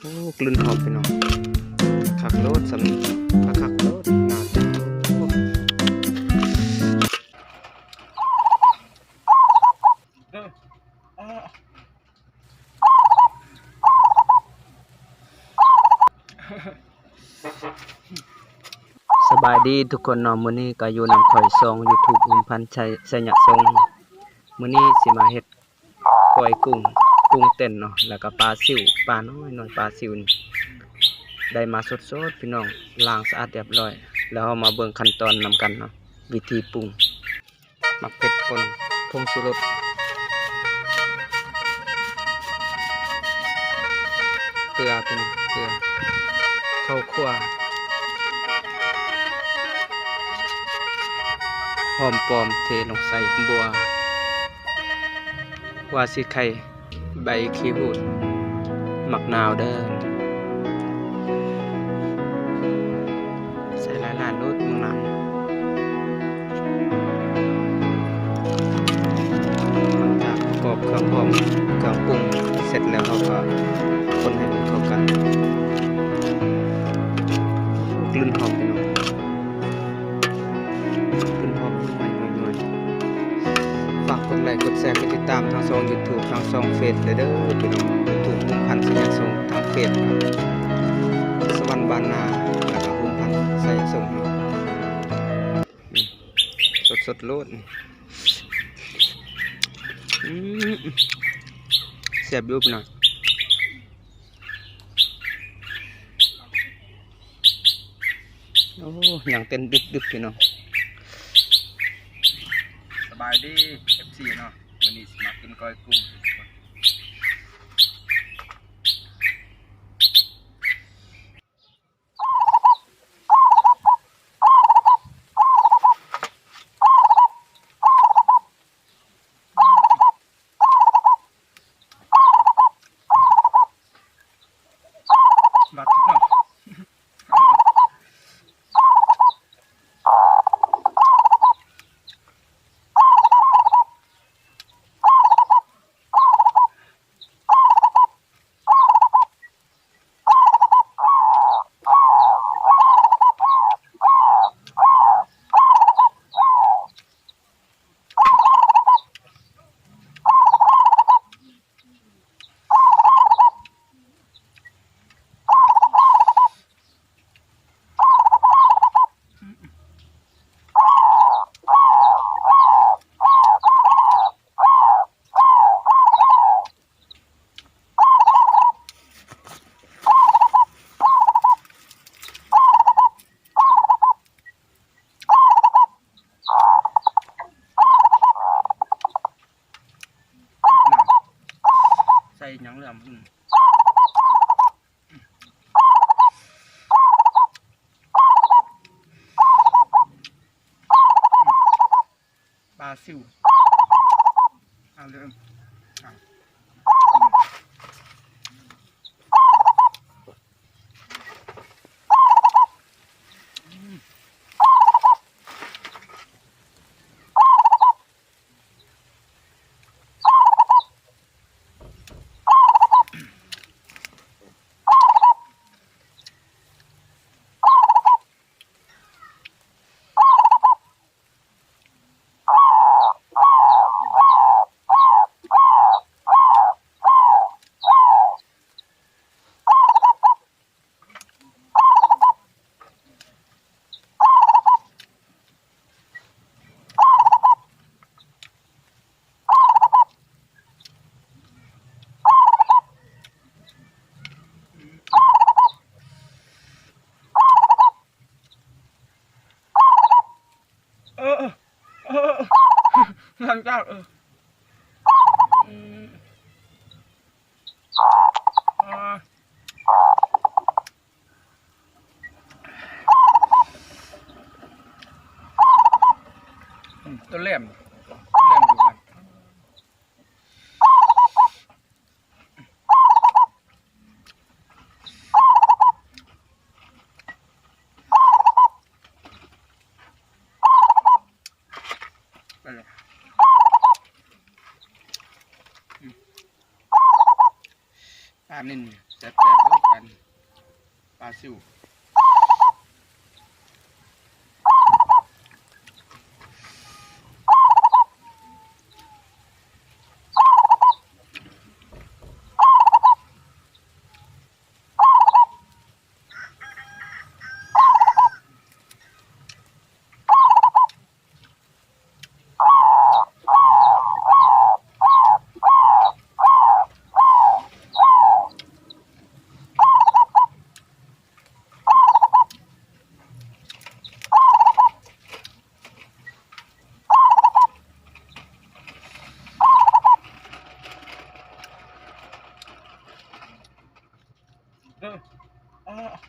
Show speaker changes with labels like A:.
A: โอ้กลืนหอมไปเนาะคักโลดสำนีคักคักโลดนาจะโอ้สบายดีทุกคนเนาะมื้อนี้ก็อยู่นำข่อยซอง YouTube อุมพันชัยสยะทรงมื้อนี้สิมาเฮ็ดก้อยกุ้ง กุ้งเต้นเนาะแล้วก็ปลาซิวปลาน้อยน้อยปลาซิวได้มาสดๆพี่น้องล้างสะอาดเรียบร้อย แล้วเรามาเบิ่งขั้นตอนนำกันเนาะวิธีปรุงหมักเผ็ดป่นผงชูรสเกลือพี่น้องเกลือข้าวคั่วหอมปลอมเทลงใส่บัววาสิไข่ ใบขี้หูดหมักนาวเด้อใส่หลายล้านรูดมังนาวหลังจากปรอบเครื่องพร้อมเครื่องปรุงเสร็จแล้วเราก็คนให้มันเข้ากันกลิ่นหอม แชร์กดติดตามทางช่อง YouTube ทางช่องเฟซเด้อเด้อพี่น้อง YouTube ภูมิพันธ์สยามทรงทางเฟซครับสวรรค์บานนาแล้วก็ภูมิพันธ์สยามทรงสดสดโลดอืมเสียบยุบหน่อยโอ้ยังเต้นดึกดึกพี่น้องสบายดี FC เนาะ วันนี้สิมากิ นก้อยกุ้งบัดทุกเนาะใส่หยังเหลือมอืมปลาซิวเอาเริ่มอะอืมเออเออเออ หลังจาเออตัวเล่มแหลมอยู่กันไปเลย อืมปลานิ่นจะ
B: แซ่บกันปลาซิว ああ。